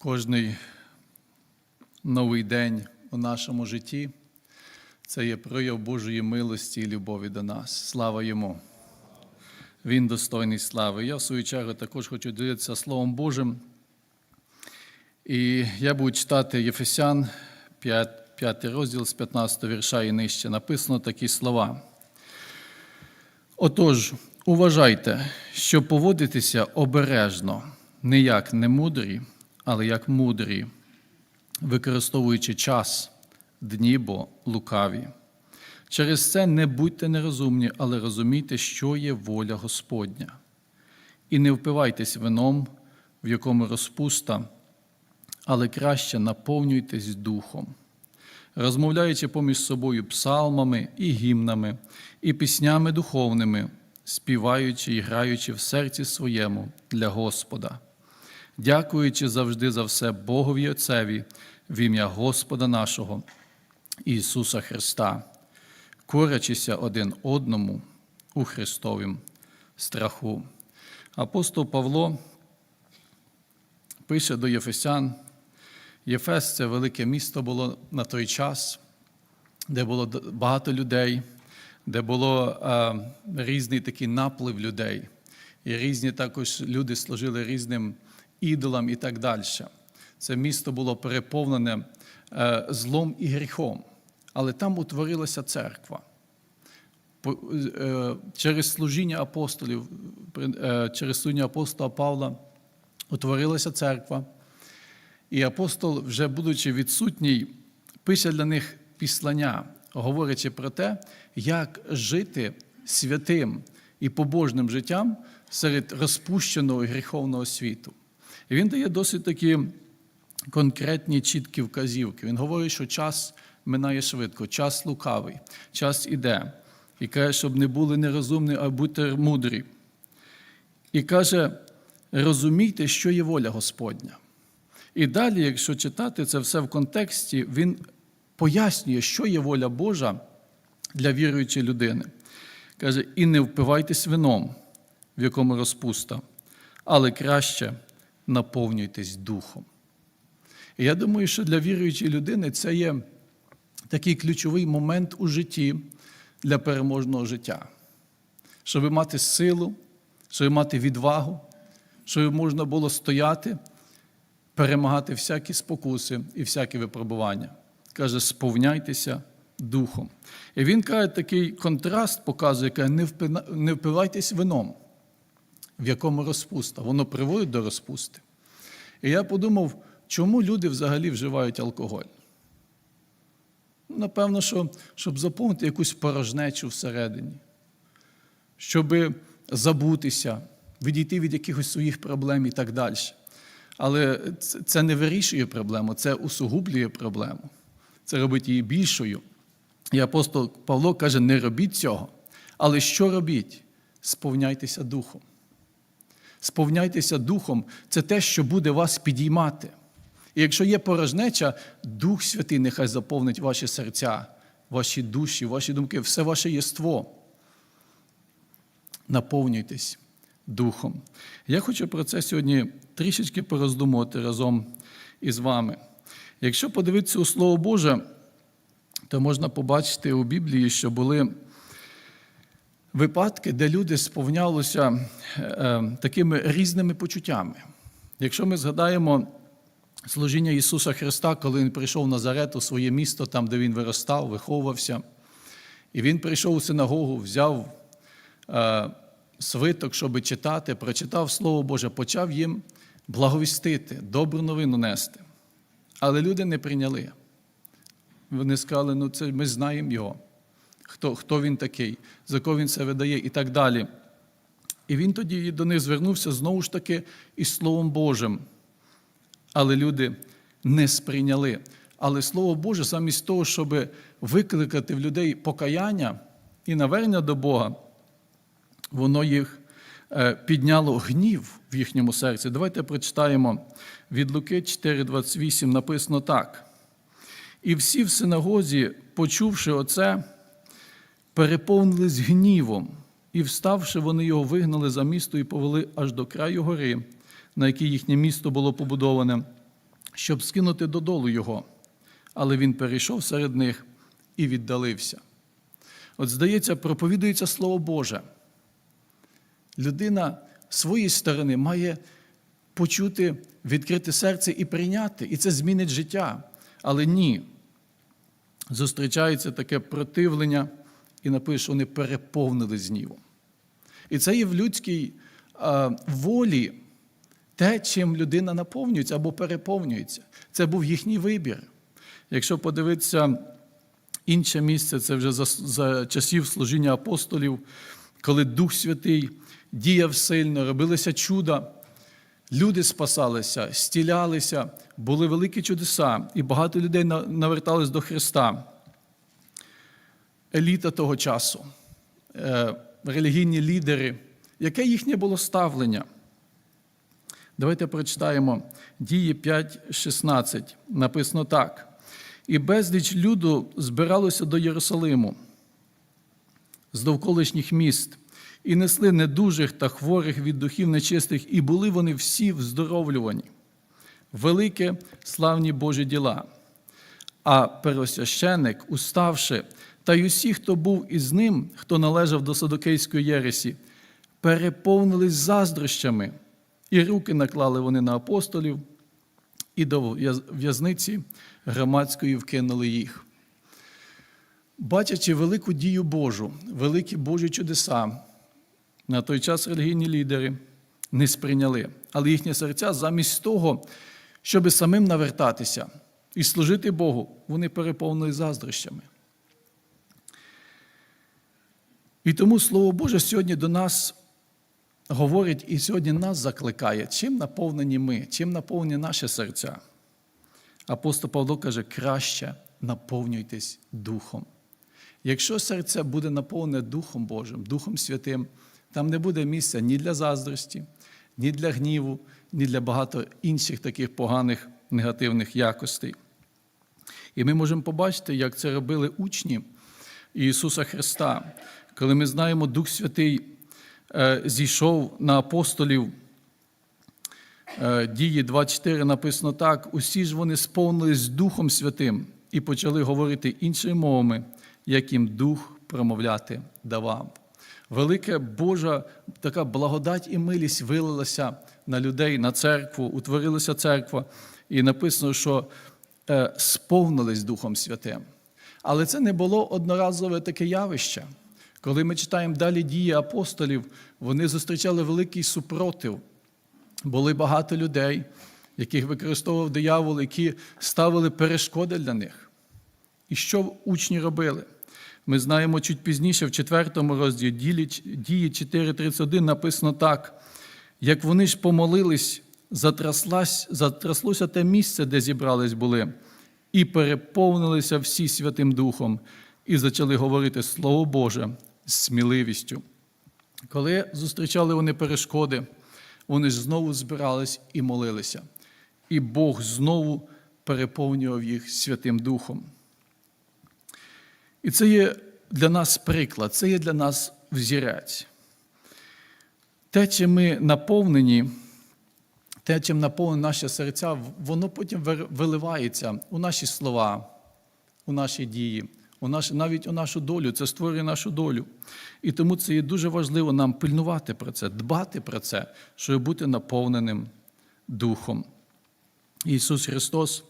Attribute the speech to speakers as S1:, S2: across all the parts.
S1: Кожний новий день у нашому житті це є прояв Божої милості і любові до нас. Слава йому! Він достойний слави. Я, в свою чергу, також хочу ділитися Словом Божим. І я буду читати Єфесян, 5, 5 розділ з 15 вірша і нижче. Написано такі слова. Отож, уважайте, що поводитися обережно, не як немудрі, але як мудрі, використовуючи час, дні бо лукаві. Через це не будьте нерозумні, але розумійте, що є воля Господня. І не впивайтесь вином, в якому розпуста, але краще наповнюйтесь духом, розмовляючи поміж собою псалмами і гімнами, і піснями духовними, співаючи і граючи в серці своєму для Господа, дякуючи завжди за все Богові Отцеві в ім'я Господа нашого Ісуса Христа, корячися один одному у Христовім страху. Апостол Павло пише до Єфесян. Єфес це велике місто було на той час, де було багато людей, де було е, різний такий наплив людей, і різні також люди служили різним ідолам і так далі. Це місто було переповнене е, злом і гріхом, але там утворилася церква. Е, через служіння апостолів, е, через служіння апостола Павла утворилася церква. І апостол, вже будучи відсутній, пише для них післання, говорячи про те, як жити святим і побожним життям серед розпущеного гріховного світу. І він дає досить такі конкретні чіткі вказівки. Він говорить, що час минає швидко, час лукавий, час іде. І каже, щоб не були нерозумні, а будьте мудрі. І каже, розумійте, що є воля Господня. І далі, якщо читати це все в контексті, він пояснює, що є воля Божа для віруючої людини. Каже, і не впивайтесь вином, в якому розпуста, але краще наповнюйтесь духом. І я думаю, що для віруючої людини це є такий ключовий момент у житті для переможного життя, щоб мати силу, щоб мати відвагу, щоб можна було стояти перемагати всякі спокуси і всякі випробування. Каже, сповняйтеся духом. І він каже, такий контраст показує, каже, не впивайтесь вином, в якому розпуста. Воно приводить до розпусти. І я подумав, чому люди взагалі вживають алкоголь? Напевно, що, щоб заповнити якусь порожнечу всередині, щоб забутися, відійти від якихось своїх проблем і так далі. Але це не вирішує проблему, це усугублює проблему. Це робить її більшою. І апостол Павло каже: не робіть цього. Але що робіть? Сповняйтеся духом. Сповняйтеся духом це те, що буде вас підіймати. І якщо є порожнеча, Дух Святий нехай заповнить ваші серця, ваші душі, ваші думки, все ваше єство. Наповнюйтесь Духом. Я хочу про це сьогодні трішечки пороздумувати разом із вами. Якщо подивитися у Слово Боже, то можна побачити у Біблії, що були випадки, де люди сповнялися е, такими різними почуттями. Якщо ми згадаємо служіння Ісуса Христа, коли Він прийшов в Назарет у своє місто, там, де Він виростав, виховувався, і Він прийшов у синагогу, взяв е, свиток, щоб читати, прочитав Слово Боже, почав їм благовістити, добру новину нести. Але люди не прийняли. Вони сказали, ну це ми знаємо його, хто хто він такий, за кого він це видає і так далі. І він тоді до них звернувся знову ж таки із Словом Божим. Але люди не сприйняли. Але Слово Боже, замість того, щоб викликати в людей покаяння і навернення до Бога, воно їх Е, підняло гнів в їхньому серці. Давайте прочитаємо від Луки 4,28 написано так. І всі в синагозі, почувши оце, переповнились гнівом, і, вставши, вони його вигнали за місто і повели аж до краю гори, на якій їхнє місто було побудоване, щоб скинути додолу його, але він перейшов серед них і віддалився. От, здається, проповідується Слово Боже. Людина з своєї сторони має почути, відкрити серце і прийняти, і це змінить життя. Але ні. Зустрічається таке противлення, і напише, що вони переповнили знівом. І це є в людській а, волі те, чим людина наповнюється або переповнюється. Це був їхній вибір. Якщо подивитися інше місце, це вже за, за часів служіння апостолів, коли Дух Святий діяв сильно, робилися чуда, люди спасалися, стілялися, були великі чудеса, і багато людей на- навертались до Христа. Еліта того часу, е, релігійні лідери, яке їхнє було ставлення? Давайте прочитаємо дії 5.16. Написано так. І безліч люду збиралося до Єрусалиму з довколишніх міст, і несли недужих та хворих від духів нечистих, і були вони всі вздоровлювані. Велике славні Божі діла. А первосвященик, уставши, та й усі, хто був із ним, хто належав до Садокейської єресі, переповнились заздрощами, і руки наклали вони на апостолів, і до в'язниці громадської вкинули їх. Бачачи велику дію Божу, великі Божі чудеса, на той час релігійні лідери не сприйняли, але їхні серця замість того, щоб самим навертатися і служити Богу, вони переповнили заздрощами. І тому Слово Боже сьогодні до нас говорить і сьогодні нас закликає, чим наповнені ми, чим наповнені наші серця. Апостол Павло каже, краще наповнюйтесь Духом. Якщо серце буде наповнене Духом Божим, Духом Святим, там не буде місця ні для заздрості, ні для гніву, ні для багато інших таких поганих негативних якостей. І ми можемо побачити, як це робили учні Ісуса Христа, коли ми знаємо, Дух Святий е, зійшов на апостолів. Е, Дії 24 написано так: усі ж вони сповнились Духом Святим і почали говорити іншими мовами, як їм Дух промовляти давав. Велика Божа така благодать і милість вилилася на людей, на церкву, утворилася церква, і написано, що е, сповнились Духом Святим. Але це не було одноразове таке явище. Коли ми читаємо далі дії апостолів, вони зустрічали великий супротив. Були багато людей, яких використовував диявол, які ставили перешкоди для них. І що учні робили? Ми знаємо чуть пізніше, в 4 розділі дії 4.31 написано так: як вони ж помолились, затраслося те місце, де зібрались були, і переповнилися всі Святим Духом, і почали говорити Слово Боже сміливістю. Коли зустрічали вони перешкоди, вони ж знову збирались і молилися. І Бог знову переповнював їх Святим Духом. І це є для нас приклад, це є для нас взірець. Те, чим ми наповнені, те, чим наповнені наші серця, воно потім виливається у наші слова, у наші дії, у наш, навіть у нашу долю, це створює нашу долю. І тому це є дуже важливо нам пильнувати про це, дбати про це, щоб бути наповненим Духом. Ісус Христос,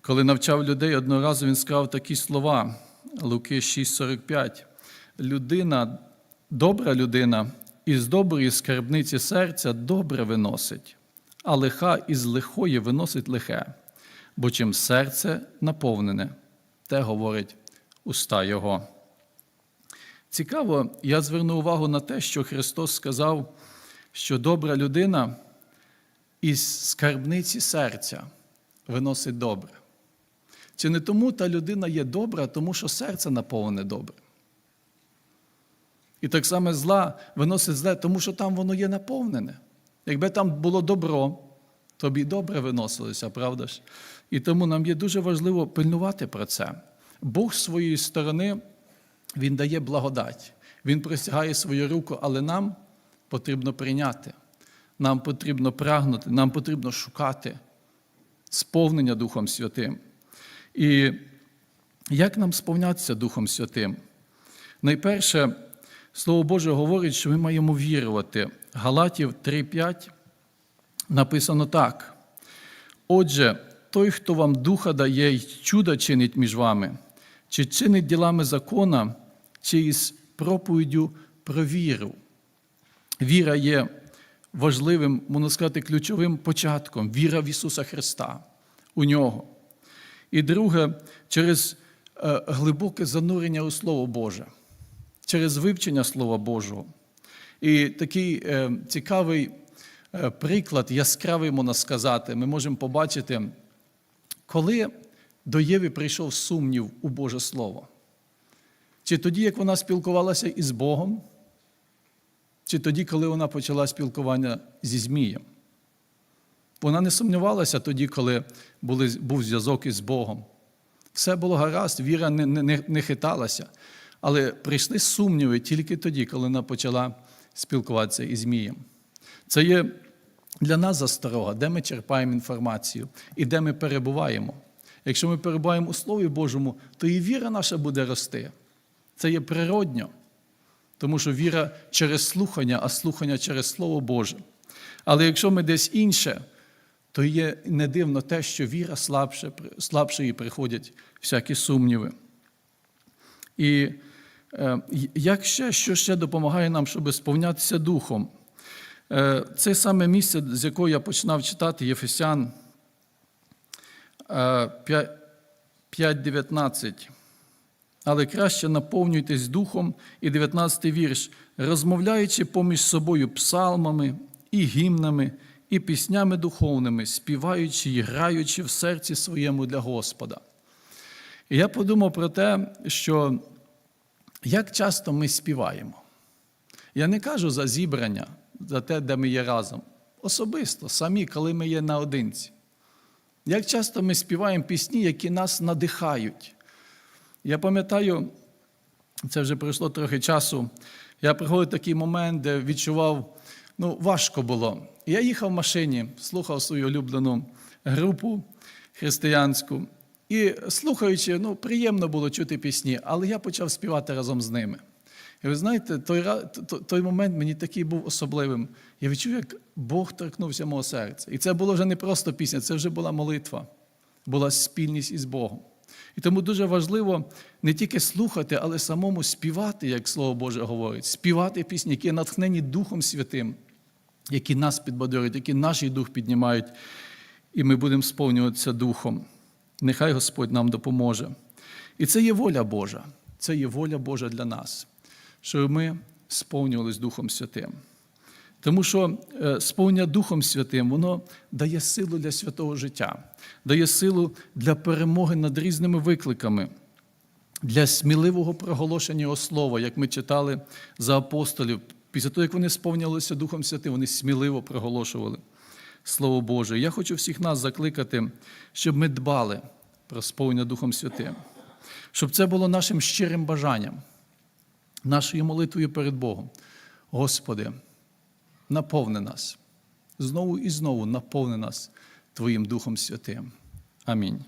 S1: коли навчав людей, одного разу Він сказав такі слова, Луки 6,45. Людина, добра людина, із доброї скарбниці серця добре виносить, а лиха із лихої виносить лихе, бо чим серце наповнене, те говорить уста Його. Цікаво, я зверну увагу на те, що Христос сказав, що добра людина із скарбниці серця виносить добре. Чи не тому та людина є добра, тому що серце наповнене добре? І так само зла виносить зле, тому що там воно є наповнене. Якби там було добро, то б і добре виносилося, правда ж? І тому нам є дуже важливо пильнувати про це. Бог своєї сторони, Він дає благодать, Він простягає свою руку, але нам потрібно прийняти, нам потрібно прагнути, нам потрібно шукати сповнення Духом Святим. І як нам сповнятися Духом Святим? Найперше, Слово Боже говорить, що ми маємо вірувати. Галатів 3:5 написано так. Отже, той, хто вам духа дає й чуда чинить між вами, чи чинить ділами закона, чи із проповіддю про віру. Віра є важливим, можна сказати, ключовим початком. Віра в Ісуса Христа, у нього. І друге, через е, глибоке занурення у Слово Боже, через вивчення Слова Божого. І такий е, цікавий е, приклад, яскравий, можна сказати, ми можемо побачити, коли до Єви прийшов сумнів у Боже Слово. Чи тоді, як вона спілкувалася із Богом, чи тоді, коли вона почала спілкування зі Змієм. Вона не сумнівалася тоді, коли були, був зв'язок із Богом. Все було гаразд, віра не, не, не хиталася. Але прийшли сумніви тільки тоді, коли вона почала спілкуватися із Змієм. Це є для нас засторога, де ми черпаємо інформацію і де ми перебуваємо. Якщо ми перебуваємо у Слові Божому, то і віра наша буде рости. Це є природньо, тому що віра через слухання, а слухання через Слово Боже. Але якщо ми десь інше, то є не дивно те, що віра слабше, слабше і приходять всякі сумніви. І е, як ще, що ще допомагає нам, щоб сповнятися Духом? Е, Це саме місце, з якого я починав читати Єфесян 5.19. Але краще наповнюйтесь Духом, і 19-й вірш, розмовляючи поміж собою псалмами і гімнами, і піснями духовними, співаючи і граючи в серці своєму для Господа. І я подумав про те, що як часто ми співаємо. Я не кажу за зібрання, за те, де ми є разом. Особисто, самі, коли ми є наодинці. Як часто ми співаємо пісні, які нас надихають. Я пам'ятаю, це вже пройшло трохи часу. Я приходив такий момент, де відчував, ну, важко було. Я їхав в машині, слухав свою улюблену групу християнську. І слухаючи, ну, приємно було чути пісні, але я почав співати разом з ними. І ви знаєте, той, той момент мені такий був особливим. Я відчув, як Бог торкнувся мого серця. І це було вже не просто пісня, це вже була молитва, була спільність із Богом. І тому дуже важливо не тільки слухати, але самому співати, як Слово Боже говорить, співати пісні, які натхнені Духом Святим, які нас підбадьорюють, які наш дух піднімають, і ми будемо сповнюватися Духом. Нехай Господь нам допоможе. І це є воля Божа, це є воля Божа для нас, щоб ми сповнювалися Духом Святим. Тому що сповнення Духом Святим, воно дає силу для святого життя, дає силу для перемоги над різними викликами, для сміливого проголошення Його слова, як ми читали за апостолів. Після того, як вони сповнювалися Духом Святим, вони сміливо проголошували Слово Боже. Я хочу всіх нас закликати, щоб ми дбали про сповнення Духом Святим, щоб це було нашим щирим бажанням, нашою молитвою перед Богом. Господи наповни нас. Знову і знову наповни нас Твоїм Духом Святим. Амінь.